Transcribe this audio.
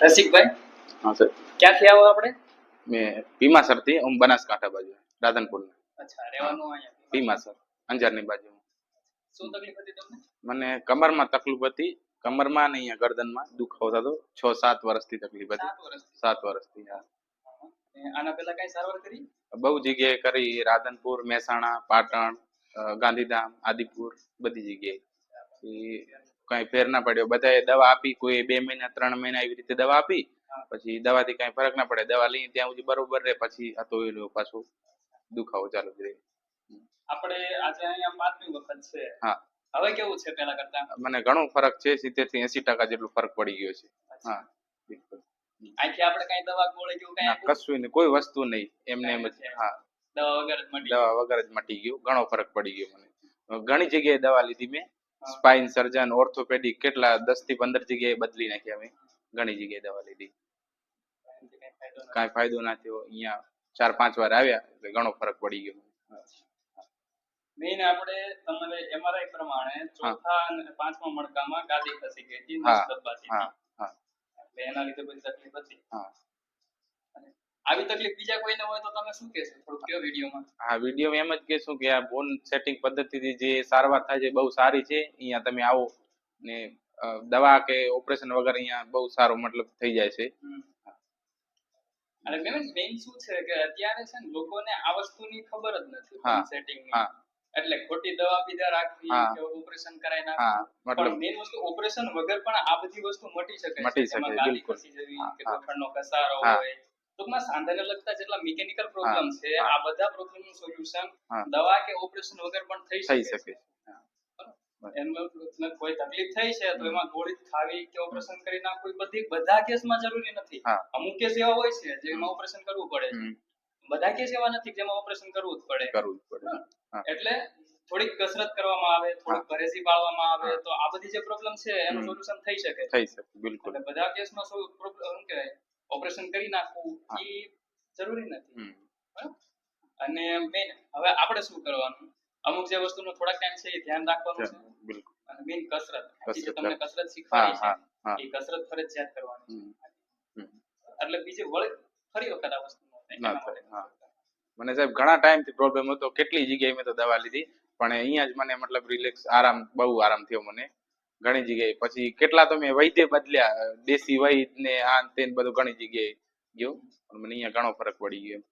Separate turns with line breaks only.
રસિકભાઈ?
હા સર.
ક્યાંથી આવો આપણે?
મેં ભીમાસરથી હું બનાસકાંઠા બાજુ રાધનપુર
અચ્છા રહેવાનું અહીંયા.
ભીમાસર અંજારની બાજુ.
શું તકલીફ હતી તમને?
મને કમરમાં તકલીફ હતી કમરમાં ને અહીંયા ગરદનમાં દુખાવો થતો છ સાત વર્ષથી તકલીફ હતી.
સાત વર્ષથી?
થી હા.
આના પહેલા કઈ સારવાર કરી?
બહુ જગ્યાએ કરી રાધનપુર મહેસાણા પાટણ ગાંધીધામ આદિપુર બધી જગ્યાએ. કઈ ફેર ના પડ્યો. બધાએ દવા આપી કોઈ બે મહિના ત્રણ મહિના એવી રીતે દવા આપી પછી દવાથી કઈ ફરક ના પડે. દવા લઈ ત્યાં સુધી બરોબર રહે પછી આ તો એનો પાછું દુખાવો ચાલુ જ રહે.
આપણે આજે અહીંયા પાંચમી વખત છે.
હા.
હવે કેવું છે પેલા કરતા?
મને ઘણો ફરક છે સિત્તેરથી એસી ટકા જેટલો ફરક પડી ગયો છે. હા બિલકુલ.
આથી આપણે કઈ દવા ગોળી જેવું કઈ?
કશું નહીં કોઈ વસ્તુ નહીં. એમને એમ જ. હા.
દવા વગર જ મટી
દવા વગર જ મટી ગયું. ઘણો ફરક પડી ગયો મને. ઘણી જગ્યાએ દવા લીધી મેં. સ્પાઇન સર્જન ઓર્થોપેડિક કેટલા દસથી પંદર જગ્યાએ બદલી નાખી અમે. ઘણી જગ્યાએ દવા લીધી.
કાંઈ ફાયદો
ના થયો. અહીંયા ચાર પાંચ વાર આવ્યા એટલે ઘણો ફરક પડી ગયો.
મેઇન આપણે તમારે એમઆરઆઈ પ્રમાણે ચોથા અને પાંચમા મણકામાં ગાદી ખસી ગઈ હતી
હા, હા, હા.
એટલે એના લીધે બધી તકલીફ હતી.
હા.
આવી તકલીફ બીજા કોઈને હોય તો તમે શું કહેશો થોડું કયો વિડીયોમાં
હા વીડિયો એમ જ કહેશું કે આ બોન સેટિંગ પદ્ધતિથી જે સારવાર થાય છે બહુ સારી છે અહીંયા તમે આવો ને દવા કે ઓપરેશન વગર અહીંયા બહુ સારો મતલબ થઈ જાય છે
અને મેન મેઇન શું છે કે અત્યારે છે ને લોકોને આ વસ્તુની ખબર જ નથી
હા,
સેટિંગ
હા.
એટલે ખોટી દવા પીધા રાખવી. કે ઓપરેશન
કરાય
નાખવું
મતલબ
પણ મેઇન વસ્તુ ઓપરેશન વગર પણ આ બધી વસ્તુ મટી શકે છે.
મટી શકે, બિલકુલ.
કે
હા. કસારો
હોય ટૂંકમાં સાંધાને લગતા જેટલા મિકેનિકલ પ્રોબ્લેમ છે આ બધા પ્રોબ્લેમનું સોલ્યુશન દવા કે ઓપરેશન વગર પણ થઈ શકે છે. એમાં કોઈ તકલીફ થઈ છે તો એમાં ગોળી ખાવી કે ઓપરેશન કરી નાખવું બધી બધા કેસમાં જરૂરી નથી. અમુક કેસ એવા હોય છે જેમાં ઓપરેશન કરવું પડે છે. બધા કેસ એવા નથી જેમાં ઓપરેશન કરવું જ પડે.
કરવું જ પડે.
એટલે થોડીક કસરત કરવામાં આવે થોડીક પરેજી પાળવામાં આવે તો આ બધી જે પ્રોબ્લેમ છે એનું સોલ્યુશન થઈ શકે
થઈ શકે બિલકુલ.
એટલે બધા કેસમાં શું પ્રોબ્લેમ કહેવાય? ઓપરેશન કરી નાખવું એ જરૂરી નથી. અને મેન હવે આપણે શું કરવાનું? અમુક જે વસ્તુનો થોડાક ટાઈમ છે એ ધ્યાન રાખવાનું છે.
બિલકુલ.
અને મેન કસરત. જે તમને કસરત
હા
શીખવાડી છે. એ કસરત ફરજિયાત કરવાની
હમ.
એટલે બીજે વળી ફરી વખત આ વસ્તુ ના થાય,
મને સાહેબ ઘણા ટાઈમથી પ્રોબ્લેમ હતો. કેટલી જગ્યાએ મેં તો દવા લીધી. પણ અહીંયા જ મને મતલબ રિલેક્સ આરામ બહુ આરામ થયો મને. ઘણી જગ્યાએ. પછી કેટલા તો મેં વૈદ્ય બદલ્યા? દેશી વૈદ ને આ તે બધું ઘણી જગ્યાએ. ગયો મને અહીંયા ઘણો ફરક પડી ગયો